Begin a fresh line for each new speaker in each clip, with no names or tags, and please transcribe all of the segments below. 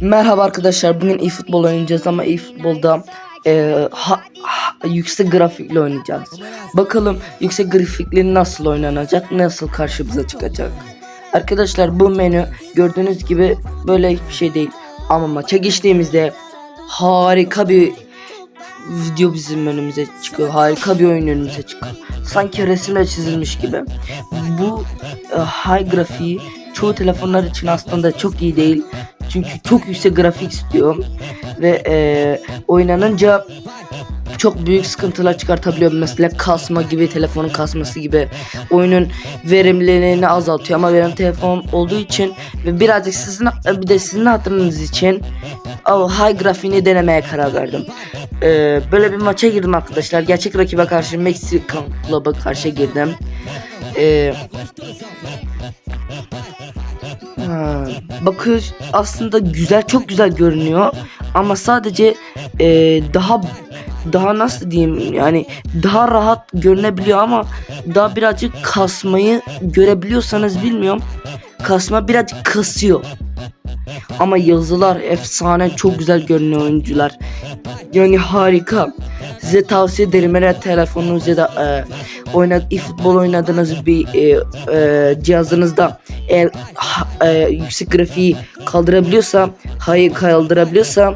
Merhaba arkadaşlar. Bugün iyi futbol oynayacağız ama iyi futbolda e, ha- ha- yüksek grafikle oynayacağız. Bakalım yüksek grafikli nasıl oynanacak, nasıl karşımıza çıkacak. Arkadaşlar bu menü gördüğünüz gibi böyle hiçbir şey değil. Ama maça geçtiğimizde harika bir video bizim önümüze çıkıyor. Harika bir oyun önümüze çıkıyor. Sanki resimle çizilmiş gibi. Bu e, high grafiği çoğu telefonlar için aslında çok iyi değil. Çünkü çok yüksek grafik istiyor ve e, oynanınca çok büyük sıkıntılar çıkartabiliyor. Mesela kasma gibi, telefonun kasması gibi oyunun verimliliğini azaltıyor. Ama benim telefon olduğu için ve birazcık sizin bir de sizin hatırınız için high grafiğini denemeye karar verdim. E, böyle bir maça girdim arkadaşlar. Gerçek rakibe karşı Mexican Club'a karşı girdim. E, Ha, bakıyor aslında güzel çok güzel görünüyor. Ama sadece e, daha daha nasıl diyeyim? Yani daha rahat görünebiliyor ama daha birazcık kasmayı görebiliyorsanız bilmiyorum. Kasma birazcık kasıyor. Ama yazılar efsane çok güzel görünüyor oyuncular. Yani harika size tavsiye ederim eğer telefonunuz ya da e, oyna, futbol oynadığınız bir e, e, cihazınızda eğer e, yüksek grafiği kaldırabiliyorsa, hayır kaldırabiliyorsa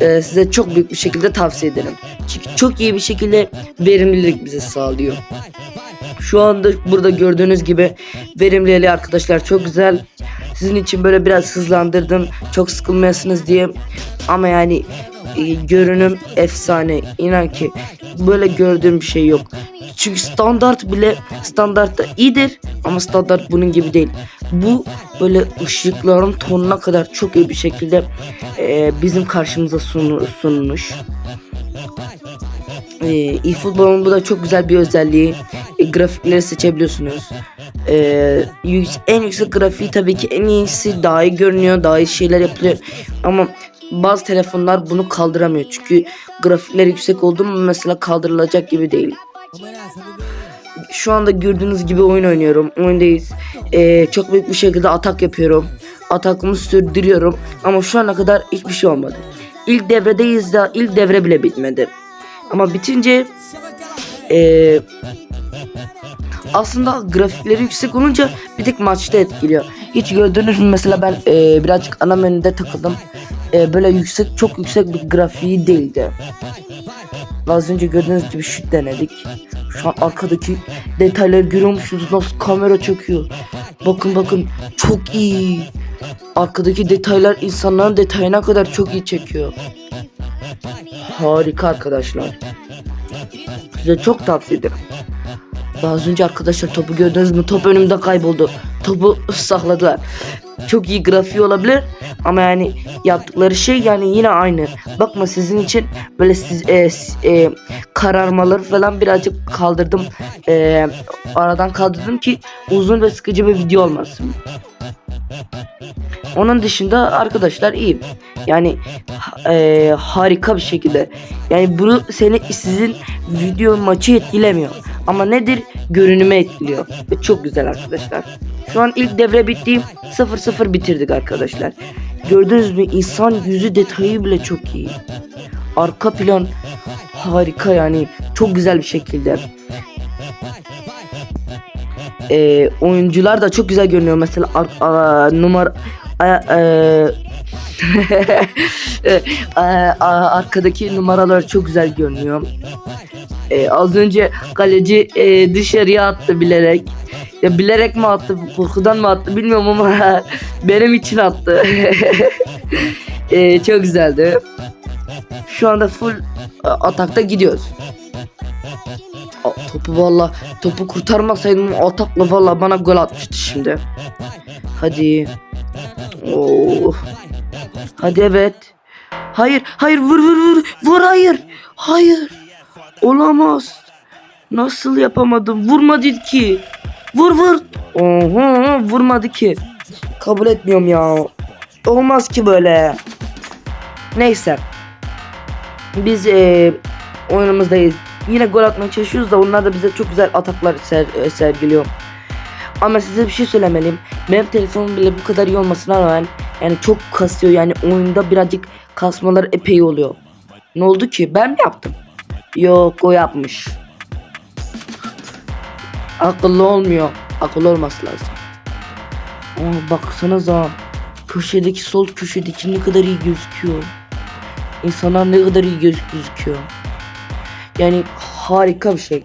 e, size çok büyük bir şekilde tavsiye ederim. Çünkü çok iyi bir şekilde verimlilik bize sağlıyor. Şu anda burada gördüğünüz gibi verimliliği arkadaşlar çok güzel. Sizin için böyle biraz hızlandırdım. Çok sıkılmayasınız diye. Ama yani e, görünüm efsane. İnan ki böyle gördüğüm bir şey yok. Çünkü standart bile standartta iyidir ama standart bunun gibi değil. Bu böyle ışıkların tonuna kadar çok iyi bir şekilde e, bizim karşımıza sunu- sunulmuş. E, futbolun bu da çok güzel bir özelliği. E, grafikleri seçebiliyorsunuz. E, yük- en yüksek grafiği tabii ki en iyisi daha iyi görünüyor, daha iyi şeyler yapılıyor. Ama bazı telefonlar bunu kaldıramıyor. Çünkü grafikler yüksek oldu mu mesela kaldırılacak gibi değil. Şu anda gördüğünüz gibi oyun oynuyorum. Oyundayız. Ee, çok büyük bir şekilde atak yapıyorum. Atakımı sürdürüyorum. Ama şu ana kadar hiçbir şey olmadı. İlk devredeyiz de ilk devre bile bitmedi. Ama bitince ee, aslında grafikleri yüksek olunca bir tek maçta etkiliyor. Hiç gördünüz mü mesela ben ee, birazcık ana menüde takıldım. Ee, böyle yüksek çok yüksek bir grafiği değildi. Az önce gördüğünüz gibi şut denedik. Şu an arkadaki detayları görüyor musunuz? Nasıl kamera çekiyor? Bakın bakın çok iyi. Arkadaki detaylar insanların detayına kadar çok iyi çekiyor. Harika arkadaşlar. Size çok tavsiye ederim. Az önce arkadaşlar topu gördünüz mü? Top önümde kayboldu. Topu sakladılar. Çok iyi grafiği olabilir ama yani yaptıkları şey yani yine aynı. Bakma sizin için böyle siz e, e, kararmaları falan birazcık kaldırdım. E, aradan kaldırdım ki uzun ve sıkıcı bir video olmasın. Onun dışında arkadaşlar iyi. Yani e, harika bir şekilde. Yani bunu seni sizin video maçı etkilemiyor. Ama nedir? Görünüme etkiliyor. Ve çok güzel arkadaşlar. Şu an ilk devre bitti. 0-0 bitirdik arkadaşlar. Gördünüz mü? İnsan yüzü detayı bile çok iyi. Arka plan harika yani. Çok güzel bir şekilde. Ee, oyuncular da çok güzel görünüyor. Mesela ar- numara a- e- arkadaki numaralar çok güzel görünüyor. Ee, az önce kaleci e, dışarıya attı bilerek. Ya bilerek mi attı, korkudan mı attı bilmiyorum ama benim için attı. Ee, çok güzeldi. Şu anda full e, atakta gidiyoruz. A, topu valla topu kurtarmasaydım atakla valla bana gol atmıştı şimdi. Hadi. Oh. Hadi evet. Hayır, hayır vur vur vur. Vur hayır. Hayır. Olamaz. Nasıl yapamadım? Vurmadı ki. Vur vur. Oho, vurmadı ki. Kabul etmiyorum ya. Olmaz ki böyle. Neyse. Biz eee oyunumuzdayız. Yine gol atmaya çalışıyoruz da onlar da bize çok güzel ataklar ser, e, sergiliyor. Ama size bir şey söylemeliyim. Benim telefonum bile bu kadar iyi olmasına rağmen Yani çok kasıyor yani oyunda birazcık kasmalar epey oluyor. Ne oldu ki? Ben mi yaptım? Yok o yapmış. Akıllı olmuyor. Akıllı olması lazım. Aa, baksanıza. Köşedeki sol köşedeki ne kadar iyi gözüküyor. İnsanlar ne kadar iyi göz gözüküyor. Yani harika bir şey.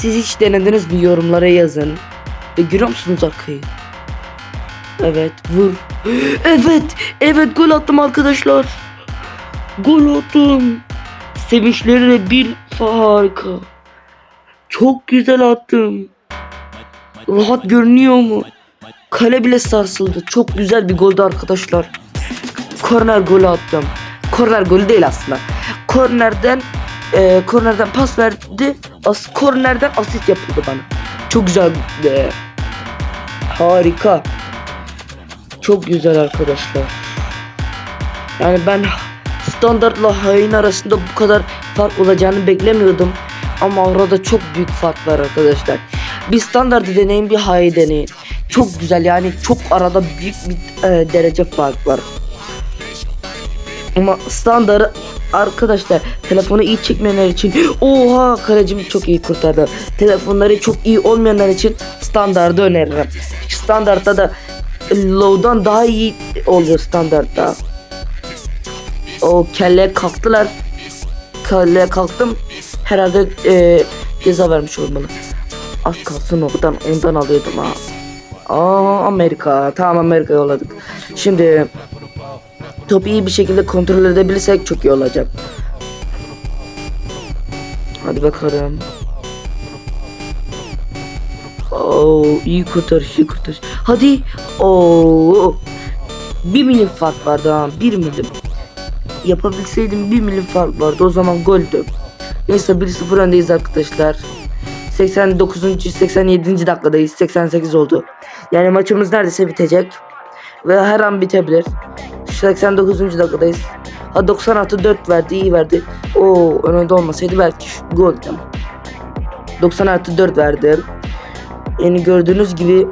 Siz hiç denediniz mi yorumlara yazın. E, görüyor musunuz arkayı? Evet vur. Evet. Evet gol attım arkadaşlar. Gol attım. Sevinçleri bir harika. Çok güzel attım. Rahat görünüyor mu? Kale bile sarsıldı. Çok güzel bir goldü arkadaşlar. Korner golü attım. Korner golü değil aslında. Kornerden e, kornerden pas verdi. As kornerden asist yapıldı bana. Çok güzel. E, harika. Çok güzel arkadaşlar. Yani ben standartla hain arasında bu kadar fark olacağını beklemiyordum. Ama arada çok büyük fark var arkadaşlar. Bir standartı deneyin bir hain deneyin. Çok güzel yani çok arada büyük bir e, derece fark var. Ama standart arkadaşlar telefonu iyi çekmeyenler için oha kalecim çok iyi kurtardı. Telefonları çok iyi olmayanlar için standardı öneririm. Standartta da low'dan daha iyi oluyor standartta. O kelle kalktılar. Kelle kalktım. Herhalde e, ceza vermiş olmalı. Az kalsın oradan ondan alıyordum ha. Aa Amerika. Tamam Amerika yolladık. Şimdi topu iyi bir şekilde kontrol edebilirsek çok iyi olacak. Hadi bakalım. Oo iyi kurtarış iyi kurtarış. Hadi. Oo. Bir milim fark vardı ha. Bir milim. Yapabilseydim bir milim fark vardı. O zaman goldü. Neyse 1-0 öndeyiz arkadaşlar. 89. 87. dakikadayız. 88 oldu. Yani maçımız neredeyse bitecek. Ve her an bitebilir. 89. dakikadayız. Ha 96 4 verdi iyi verdi. Oo önünde olmasaydı belki gol tamam. 96 4 verdi. Yani gördüğünüz gibi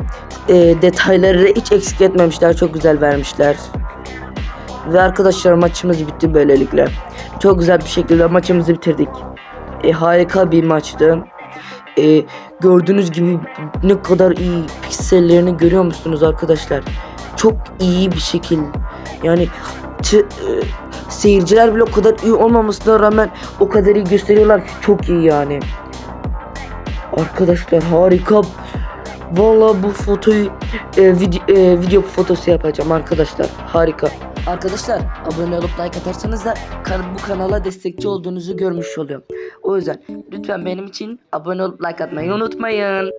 e, detayları hiç eksik etmemişler. Çok güzel vermişler. Ve arkadaşlar maçımız bitti böylelikle. Çok güzel bir şekilde maçımızı bitirdik. E, harika bir maçtı. E, gördüğünüz gibi ne kadar iyi piksellerini görüyor musunuz arkadaşlar? Çok iyi bir şekil. Yani e, seyirciler bile o kadar iyi olmamasına rağmen o kadar iyi gösteriyorlar ki çok iyi yani. Arkadaşlar harika. Vallahi bu fotoyu e, video, e, video fotosu yapacağım arkadaşlar. Harika. Arkadaşlar abone olup like atarsanız da bu kanala destekçi olduğunuzu görmüş oluyorum. O yüzden lütfen benim için abone olup like atmayı unutmayın.